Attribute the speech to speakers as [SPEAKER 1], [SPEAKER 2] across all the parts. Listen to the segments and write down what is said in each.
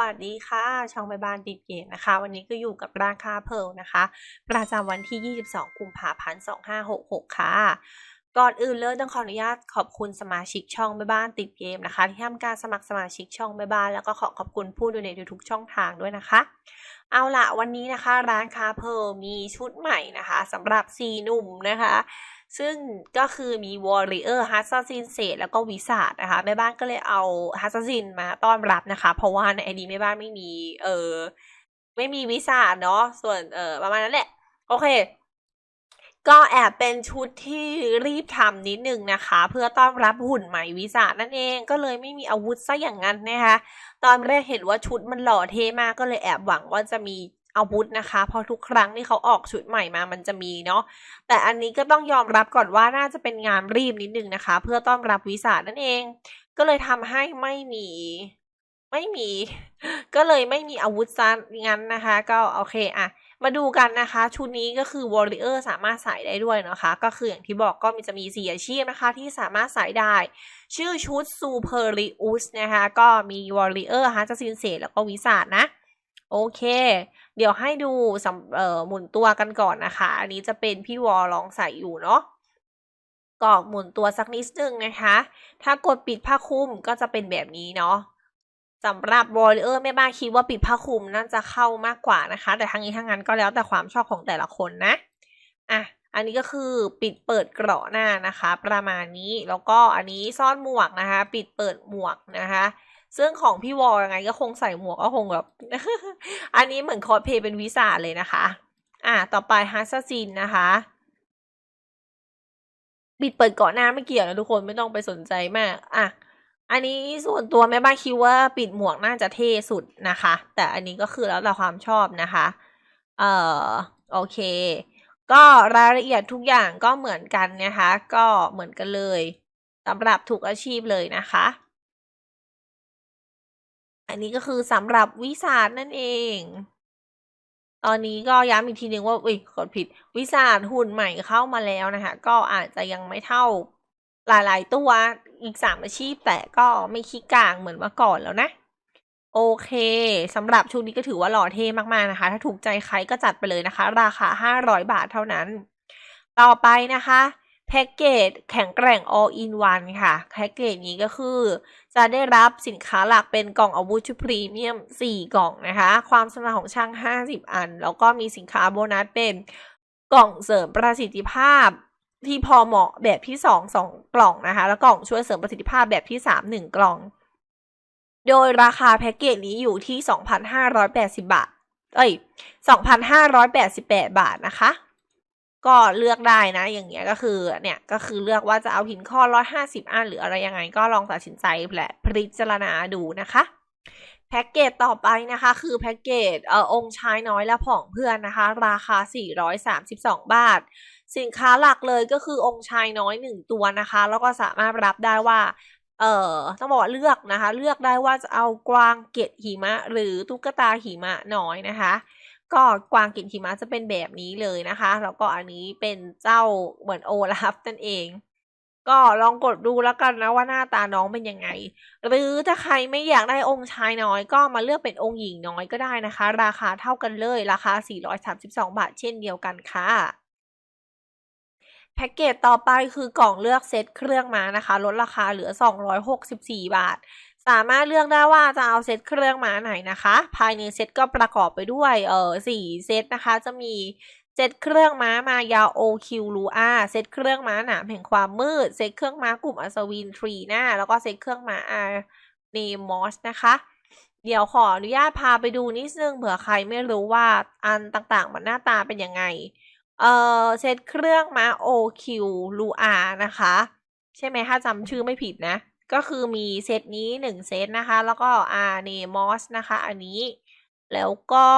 [SPEAKER 1] วัสดีค่ะ ช่องแม่บ้านติดเกมนะคะ วันนี้ก็อยู่กับราคาเพลนะคะ ประจำวันที่ 22 กุมภาพันธ์2566 ค่ะ ก่อนอื่นเลยต้องขออนุญาตขอบคุณสมาชิกช่องแม่บ้านติดเกมนะคะ ที่ทำการสมัครสมาชิกช่องแม่บ้าน แล้วก็ขอขอบคุณผู้ดูในทุกช่องทางด้วยนะคะ เอาละวันนี้นะคะร้านคาเพลมีชุดใหม่นะคะสำหรับซีหนุ่มนะคะ ซึ่งก็คือมีวอริเออร์ฮัสซินเศษแล้วก็วิสาดนะคะ แม่บ้านก็เลยเอาฮัสซินมาต้อนรับนะคะ เพราะว่าในไอดีแม่บ้านไม่มี เออไม่มีวิสาดเนาะส่วนเออประมาณนั้นแหละ โอเค ก็แอบเป็นชุดที่รีบทำนิดนึงนะคะ เพื่อต้อนรับหุ่นใหม่วิสาดนั่นเองก็เลยไม่มีอาวุธซะอย่างนั้นนะคะ ตอนแรกเห็นว่าชุดมันหล่อเท่มากก็เลยแอบหวังว่าจะมี อาวุธนะคะ เพราะทุกครั้งที่เขาออกชุดใหม่มามันจะมีเนาะแต่อันนี้ก็ต้องยอมรับก่อนว่าน่าจะเป็นงานรีบนิดนึงนะคะ เพื่อต้อนรับวิสานั่นเอง ก็เลยทำให้ไม่มีไม่มี ก็เลยไม่มีอาวุธซะงั้นนะคะ ก็โอเคอะมาดูกันนะคะ ชุดนี้ก็คือวอริเออร์สามารถใส่ได้ด้วยนะคะ ก็คืออย่างที่บอกก็มีจะมีสีอาชีพนะคะ ที่สามารถใส่ได้ ชื่อชุดซูเปอร์ริอุสนะคะ ก็มีวอริเออร์ฮาร์จซินเซแล้วก็วิสาดนะ โอเค เดี๋ยวให้ดูสำเอ่อหมุนตัวกันก่อนนะคะ อันนี้จะเป็นพี่วอลองใส่อยู่เนาะก็หมุนตัวสักนิดนึงนะคะ ถ้ากดปิดผ้าคลุมก็จะเป็นแบบนี้เนาะสำหรับวอลเลอร์แม่บ้านคิดว่าปิดผ้าคลุมน่าจะเข้ามากกว่านะคะ แต่ทั้งนี้ทั้งนั้นก็แล้วแต่ความชอบของแต่ละคนนะอะอันนี้ก็คือปิดเปิดเกราะหน้านะคะ ประมาณนี้แล้วก็อันนี้ซ่อนหมวกนะคะ ปิดเปิดหมวกนะคะ ซึ่งของพี่วอลยังไงก็คงใส่หมวกก็คงแบบ อันนี้เหมือนคอสเพย์เป็นวิสาเลยนะคะ อะต่อไปฮัสซินนะคะปิดเปิดเกาะหน้าไม่เกี่ยวนะทุกคนไม่ต้องไปสนใจมากอะอันนี้ส่วนตัวแม่บ้านคิดว่าปิดหมวกน่าจะเท่สุดนะคะ แต่อันนี้ก็คือแล้วแต่ความชอบนะคะ เอ่อโอเค ก็รายละเอียดทุกอย่างก็เหมือนกันนะคะ ก็เหมือนกันเลยสำหรับทุกอาชีพเลยนะคะ อันนี้ก็คือสำหรับวิสาดนั่นเอง ตอนนี้ก็ย้ำอีกทีหนึ่งว่าอุ้ยกดผิด วิสาดหุ่นใหม่เข้ามาแล้วนะคะ ก็อาจจะยังไม่เท่าหลายๆตัวอีกสามอาชีพ แต่ก็ไม่ขี้กลางเหมือนเมื่อก่อนแล้วนะ โอเคสำหรับชุดนี้ก็ถือว่าหล่อเท่มากๆนะคะ ถ้าถูกใจใครก็จัดไปเลยนะคะ ราคา 500 บาทเท่านั้น ต่อไปนะคะ แพ็กเกจแข็งแกร่ง all in one ค่ะ แพ็กเกจนี้ก็คือ จะได้รับสินค้าหลักเป็นกล่องอาวุธชุดพรีเมียม 4 กล่องนะคะ ความสำเร็จของช่าง 50 อัน แล้วก็มีสินค้าโบนัสเป็นกล่องเสริมประสิทธิภาพที่พอเหมาะแบบที่ 2 2 กล่องนะคะ แล้วกล่องช่วยเสริมประสิทธิภาพแบบที่ 3 1 กล่อง โดยราคาแพ็กเกจนี้อยู่ที่ 2,580 บาท เอ้ย 2,588 บาทนะคะ ก็เลือกได้นะ อย่างเงี้ยก็คือเนี่ยก็คือเลือกว่าจะเอาหินข้อ150อันหรืออะไรยังไง ก็ลองตัดสินใจและพิจารณาดูนะคะแพ็กเกจต่อไปนะคะ คือแพ็กเกจเอ่อองค์ชายน้อยและผองเพื่อนนะคะ ราคา 432 บาท สินค้าหลักเลยก็คือองค์ชายน้อยหนึ่งตัวนะคะ แล้วก็สามารถรับได้ว่าเอ่อต้องบอกว่าเลือกนะคะ เลือกได้ว่าจะเอากวางเกตหิมะ หรือตุ๊กตาหิมะน้อยนะคะ ก็กวางกินหิมะจะเป็นแบบนี้เลยนะคะ แล้วก็อันนี้เป็นเจ้าเหมือนโอลาฟนั่นเอง ก็ลองกดดูแล้วกันนะว่าหน้าตาน้องเป็นยังไง หรือถ้าใครไม่อยากได้องค์ชายน้อยก็มาเลือกเป็นองค์หญิงน้อยก็ได้นะคะ ราคาเท่ากันเลยราคา 432 บาทเช่นเดียวกันค่ะ แพ็กเกจต่อไปคือกล่องเลือกเซตเครื่องมานะคะ ลดราคาเหลือ 264 บาท สามารถเลือกได้ว่าจะเอาเซตเครื่องมาไหนนะคะ ภายในเซตก็ประกอบไปด้วยเออสี่เซตนะคะ จะมีเซตเครื่องม้ามายาโอคิวลูอาเซตเครื่องม้าหนามแห่งความมืด เซตเครื่องม้ากลุ่มอัศวินทรีหน้า แล้วก็เซตเครื่องม้าอาเนมอสนะคะ เดี๋ยวขออนุญาตพาไปดูนิดนึงเผื่อใครไม่รู้ว่าอันต่างๆ มันหน้าตาเป็นยังไง เอ่อเซตเครื่องมาโอคิวลูอานะคะ ใช่ไหมถ้าจำชื่อไม่ผิดนะ ก็คือมีเซตนี้หนึ่งเซตนะคะ แล้วก็อาเนมอสนะคะ อันนี้ แล้วก็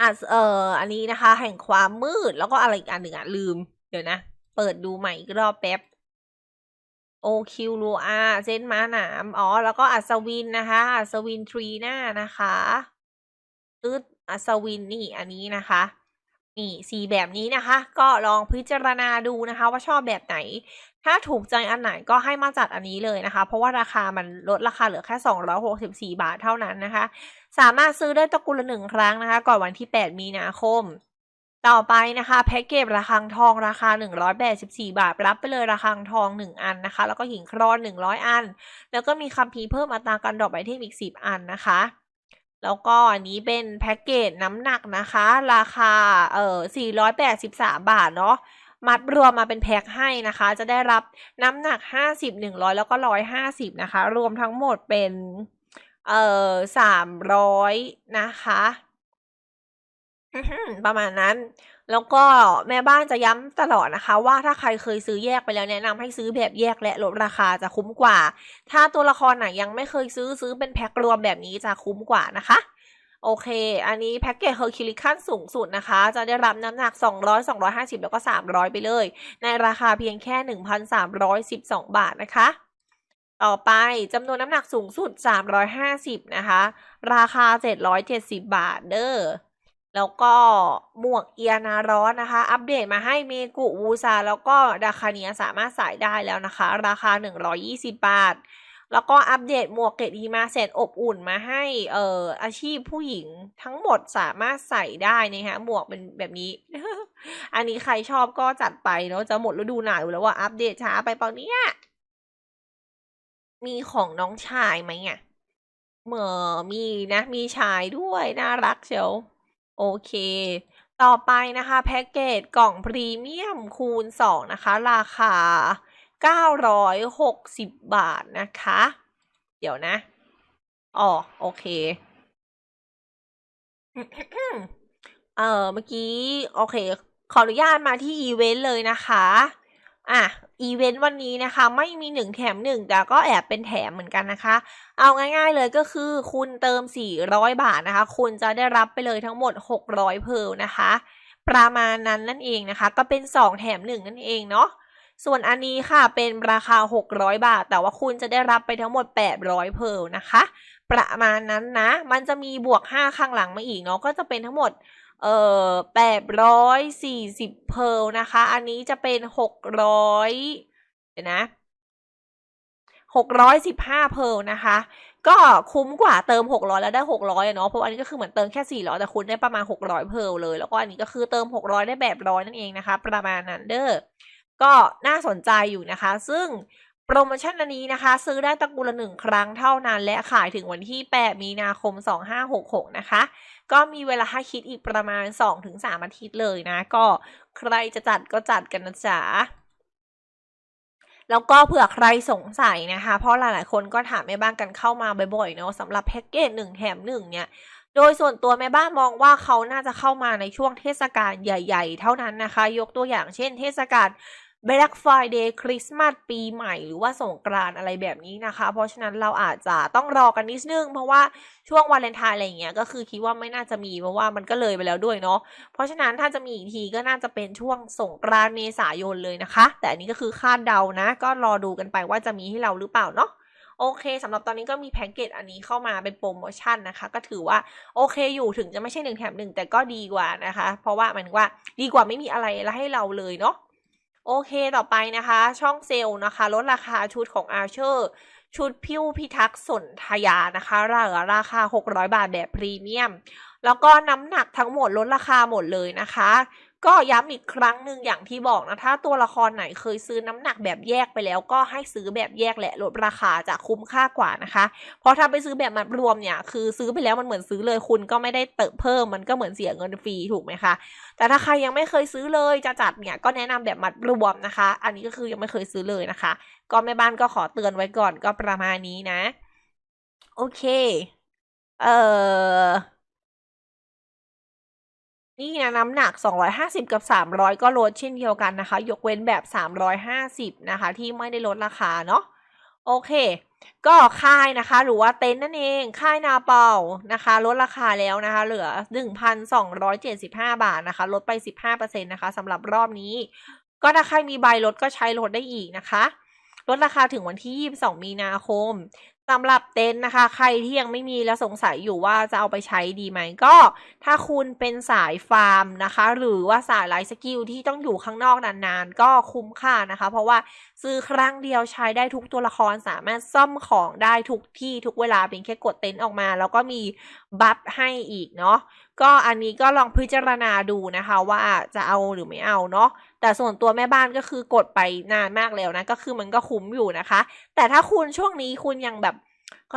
[SPEAKER 1] อะเอ่ออันนี้นะคะ แห่งความมืด แล้วก็อะไรอีกอันหนึ่งอะ ลืม เดี๋ยวนะ เปิดดูใหม่อีกรอบแป๊บโอคิวลูอาเซนม้าหนาม อ๋อ แล้วก็อัศวินนะคะ อัศวินทรีหน้านะคะตึ๊ด อัศวินนี่อันนี้นะคะ นี่สีแบบนี้นะคะ ก็ลองพิจารณาดูนะคะ ว่าชอบแบบไหน ถ้าถูกใจอันไหนก็ให้มาจัดอันนี้เลยนะคะ เพราะว่าราคามันลดราคาเหลือแค่ 264 บาทเท่านั้นนะคะ สามารถซื้อได้ตะกุลละหนึ่งครั้งนะคะ ก่อนวันที่ 8 มีนาคมต่อไปนะคะแพ็กเกจระฆังทองราคา 184 บาท รับไปเลยระฆังทอง 1 อันนะคะ แล้วก็หิ่งครอน 100 อัน แล้วก็มีคัมภีร์เพิ่มอัตราการดรอปไอเทมอีก 10 อันนะคะ แล้วก็อันนี้เป็นแพ็กเกจน้ำหนักนะคะ ราคาเอ่อ483 บาทเนาะมัดรวมมาเป็นแพ็คให้นะคะ จะได้รับน้ำหนัก 50 100 แล้วก็ 150 นะคะ รวมทั้งหมดเป็นเอ่อ300 นะคะ ประมาณนั้น แล้วก็แม่บ้านจะย้ำตลอดนะคะ ว่าถ้าใครเคยซื้อแยกไปแล้วแนะนำให้ซื้อแบบแยกและลดราคาจะคุ้มกว่า ถ้าตัวละครไหนยังไม่เคยซื้อซื้อเป็นแพ็ครวมแบบนี้จะคุ้มกว่านะคะโอเค อันนี้แพ็กเกจเฮอร์คิลิขั้นสูงสุดนะคะ จะได้รับน้ำหนัก 200 250 แล้วก็ 300 ไปเลย ในราคาเพียงแค่ 1,312 บาทนะคะ ต่อไปจำนวนน้ำหนักสูงสุด 350 นะคะ ราคา 770 บาทเด้อ แล้วก็หมวกเอียนาร้อนนะคะ อัปเดตมาให้เมกุวูซาแล้วก็ดาคาเนียสามารถใส่ได้แล้วนะคะ ราคา 120 บาท แล้วก็อัปเดตหมวกเกรดหิมาเสร็จอบอุ่นมาให้เอ่ออาชีพผู้หญิงทั้งหมดสามารถใส่ได้นะคะหมวกเป็นแบบนี้ อันนี้ใครชอบก็จัดไปเนาะจะหมดฤดูหนาวแล้วว่าอัปเดตช้าไปเปล่าเนี่ยมีของน้องชายไหมอะเหมื่อมีนะ มีชายด้วยน่ารักเชียว โอเค ต่อไปนะคะ แพ็กเกจกล่องพรีเมียมคูณ 2 นะคะ ราคา 960 บาทนะคะ เดี๋ยวนะอ๋อโอเคเออเมื่อกี้ โอเค ขออนุญาตมาที่อีเวนต์เลยนะคะ อะ อีเวนต์วันนี้นะคะ ไม่มีหนึ่งแถมหนึ่งแต่ก็แอบเป็นแถมเหมือนกันนะคะ เอาง่ายๆเลยก็คือคุณเติม 400 บาทนะคะ คุณจะได้รับไปเลยทั้งหมด 600 เพร์ลนะคะ ประมาณนั้นนั่นเองนะคะ ก็เป็น 2 แถม 1 นั่นเองเนาะส่วนอันนี้ค่ะเป็นราคา 600 บาท แต่ว่าคุณจะได้รับไปทั้งหมด 800 เพร์ลนะคะ ประมาณนั้นนะ มันจะมีบวก 5 ข้างหลังมาอีกเนาะก็จะเป็นทั้งหมด เอ่อแปดร้อยสี่สิบเพร์ลนะคะ อันนี้จะเป็นหกร้อยเดี๋ยวนะหกร้อยสิบห้าเพร์ลนะคะ ก็คุ้มกว่าเติมหกร้อยแล้วได้หกร้อยเนาะ เพราะอันนี้ก็คือเหมือนเติมแค่สี่ร้อยแต่คุณได้ประมาณหกร้อยเพร์ลเลย แล้วก็อันนี้ก็คือเติมหกร้อยได้แบบร้อยนั่นเองนะคะ ประมาณนั้นเด้อ ก็น่าสนใจอยู่นะคะ ซึ่ง โปรโมชั่นอันนี้นะคะ ซื้อได้ตะกุลละหนึ่งครั้งเท่านั้น และขายถึงวันที่ 8 มีนาคม 2566 นะคะ ก็มีเวลาให้คิดอีกประมาณ 2-3 อาทิตย์เลยนะ ก็ใครจะจัดก็จัดกันนะจ๊ะแล้วก็เผื่อใครสงสัยนะคะ เพราะหลายๆ คนก็ถามแม่บ้านกันเข้ามาบ่อยๆเนาะสำหรับแพ็กเกจหนึ่งแถมหนึ่งเนี่ย โดยส่วนตัวแม่บ้านมองว่าเขาน่าจะเข้ามาในช่วงเทศกาลใหญ่ ๆ เท่านั้นนะคะ ยกตัวอย่างเช่น เทศกาล Black Friday คริสต์มาสปีใหม่หรือว่าสงกรานอะไรแบบนี้นะคะ เพราะฉะนั้นเราอาจจะต้องรอกันนิดนึง เพราะว่าช่วงวาเลนไทน์อะไรอย่างเงี้ยก็คือคิดว่าไม่น่าจะมีเพราะว่ามันก็เลยไปแล้วด้วยเนาะเพราะฉะนั้นถ้าจะมีอีกทีก็น่าจะเป็นช่วงสงกรานเมษายนเลยนะคะ แต่อันนี้ก็คือคาดเดานะ ก็รอดูกันไปว่าจะมีให้เราหรือเปล่าเนาะโอเคสำหรับตอนนี้ก็มีแพ็กเกจอันนี้เข้ามาเป็นโปรโมชั่นนะคะ ก็ถือว่าโอเคอยู่ถึงจะไม่ใช่หนึ่งแถมหนึ่งแต่ก็ดีกว่านะคะ เพราะว่าหมันว่าดีกว่าไม่มีอะไรแล้วให้เราเลยเนาะ โอเคต่อไปนะคะ ช่องเซลล์นะคะ ลดราคาชุดของอาร์เชอร์ชุดพิวพิทักษ์สนธยานะคะราราคา 600 บาทแบบพรีเมียม แล้วก็น้ำหนักทั้งหมดลดราคาหมดเลยนะคะ ก็ย้ำอีกครั้งหนึ่งอย่างที่บอกนะ ถ้าตัวละครไหนเคยซื้อน้ำหนักแบบแยกไปแล้ว ก็ให้ซื้อแบบแยกแหละลดราคาจะคุ้มค่ากว่านะคะ เพราะถ้าไปซื้อแบบมัดรวมเนี่ย คือซื้อไปแล้วมันเหมือนซื้อเลยคุณก็ไม่ได้เติมเพิ่มมันก็เหมือนเสียเงินฟรีถูกไหมคะแต่ถ้าใครยังไม่เคยซื้อเลยจะจัดเนี่ยก็แนะนำแบบมัดรวมนะคะ อันนี้ก็คือยังไม่เคยซื้อเลยนะคะ ก็แม่บ้านก็ขอเตือนไว้ก่อนก็ประมาณนี้นะ โอเค เอ่อ นี่นะน้ำหนัก 250 กับ 300 ก็ลดเช่นเดียวกันนะคะ ยกเว้นแบบ 350 นะคะ ที่ไม่ได้ลดราคาเนาะโอเค ก็ค่ายนะคะ หรือว่าเต็นท์นั่นเอง ค่ายนาเปานะคะ ลดราคาแล้วนะคะ เหลือ 1,275 บาทนะคะ ลดไป 15%นะคะสำหรับรอบนี้ ก็ถ้าใครมีใบลดก็ใช้ลดได้อีกนะคะ ลดราคาถึงวันที่ 22 มีนาคม สำหรับเต็นท์นะคะ ใครที่ยังไม่มีแล้วสงสัยอยู่ว่าจะเอาไปใช้ดีไหมก็ ถ้าคุณเป็นสายฟาร์มนะคะ หรือว่าสายไลฟ์สกิลที่ต้องอยู่ข้างนอกนานๆ ก็คุ้มค่านะคะ เพราะว่าซื้อครั้งเดียวใช้ได้ทุกตัวละครสามารถซ่อมของได้ทุกที่ทุกเวลาเพียงแค่กดเต็นท์ออกมา แล้วก็มีบัฟให้อีกเนาะก็อันนี้ก็ลองพิจารณาดูนะคะว่าจะเอาหรือไม่เอาเนาะ แต่ส่วนตัวแม่บ้านก็คือกดไปนานมากแล้วนะก็คือมันก็คุ้มอยู่นะคะ แต่ถ้าคุณช่วงนี้คุณยังแบบ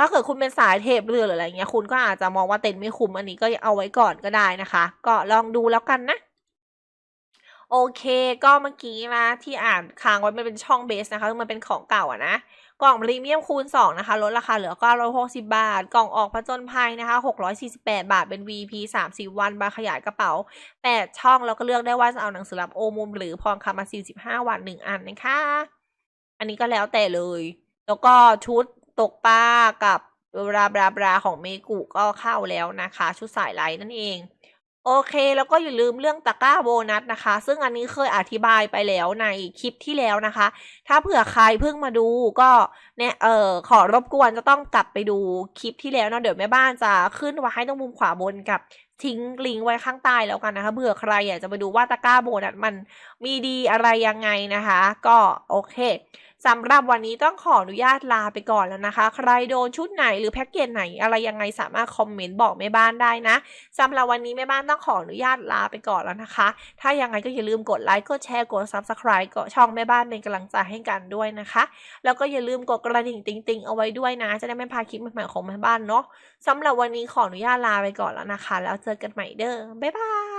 [SPEAKER 1] ถ้าเกิดคุณเป็นสายเทปเรือหรืออะไรเงี้ยคุณก็อาจจะมองว่าเต็นท์ไม่คุ้มอันนี้ก็เอาไว้ก่อนก็ได้นะคะ ก็ลองดูแล้วกันนะโอเค ก็เมื่อกี้นะที่อ่านค้างไว้มันเป็นช่องเบสนะคะมันเป็นของเก่าอะนะ กล่องพรีเมียมคูณ 2 นะคะ ลดราคาเหลือ 960 บาท กล่องออกผจญภัยนะคะ 648 บาทเป็น VP 30 วันบาขยายกระเป๋า 8 ช่อง แล้วก็เลือกได้ว่าจะเอาหนังสือรับโอมุม หรือพรคำมา 45 วัน 1 อันนะคะ อันนี้ก็แล้วแต่เลย แล้วก็ชุดตกปลากับบราบราบราของเมกุก็เข้าแล้วนะคะ ชุดสายไลท์นั่นเอง โอเค แล้วก็อย่าลืมเรื่องตะกร้าโบนัสนะคะ ซึ่งอันนี้เคยอธิบายไปแล้วในคลิปที่แล้วนะคะ ถ้าเผื่อใครเพิ่งมาดูก็เนี่ยเออขอรบกวนจะต้องกลับไปดูคลิปที่แล้วเนาะเดี๋ยวแม่บ้านจะขึ้นไว้ให้ตรงมุมขวาบนกับทิ้งลิงก์ไว้ข้างใต้แล้วกันนะคะเผื่อใครอยากจะมาดูว่าตะกร้าโบนัสมันมีดีอะไรยังไงนะคะ ก็โอเค สำหรับวันนี้ต้องขออนุญาตลาไปก่อนแล้วนะคะ ใครโดนชุดไหนหรือแพ็กเกจไหนอะไรยังไงสามารถคอมเมนต์บอกแม่บ้านได้นะสำหรับวันนี้แม่บ้านต้องขออนุญาตลาไปก่อนแล้วนะคะ ถ้ายังไงก็อย่าลืมกดไลค์กดแชร์กด subscribe กดช่องแม่บ้านเป็นกำลังใจให้กันด้วยนะคะ แล้วก็อย่าลืมกดกระดิ่งติ๊งๆเอาไว้ด้วยนะ จะได้ไม่พลาดคลิปใหม่ๆของแม่บ้านเนาะสำหรับวันนี้ขออนุญาตลาไปก่อนแล้วนะคะ แล้วเจอกันใหม่เด้อบ๊ายบาย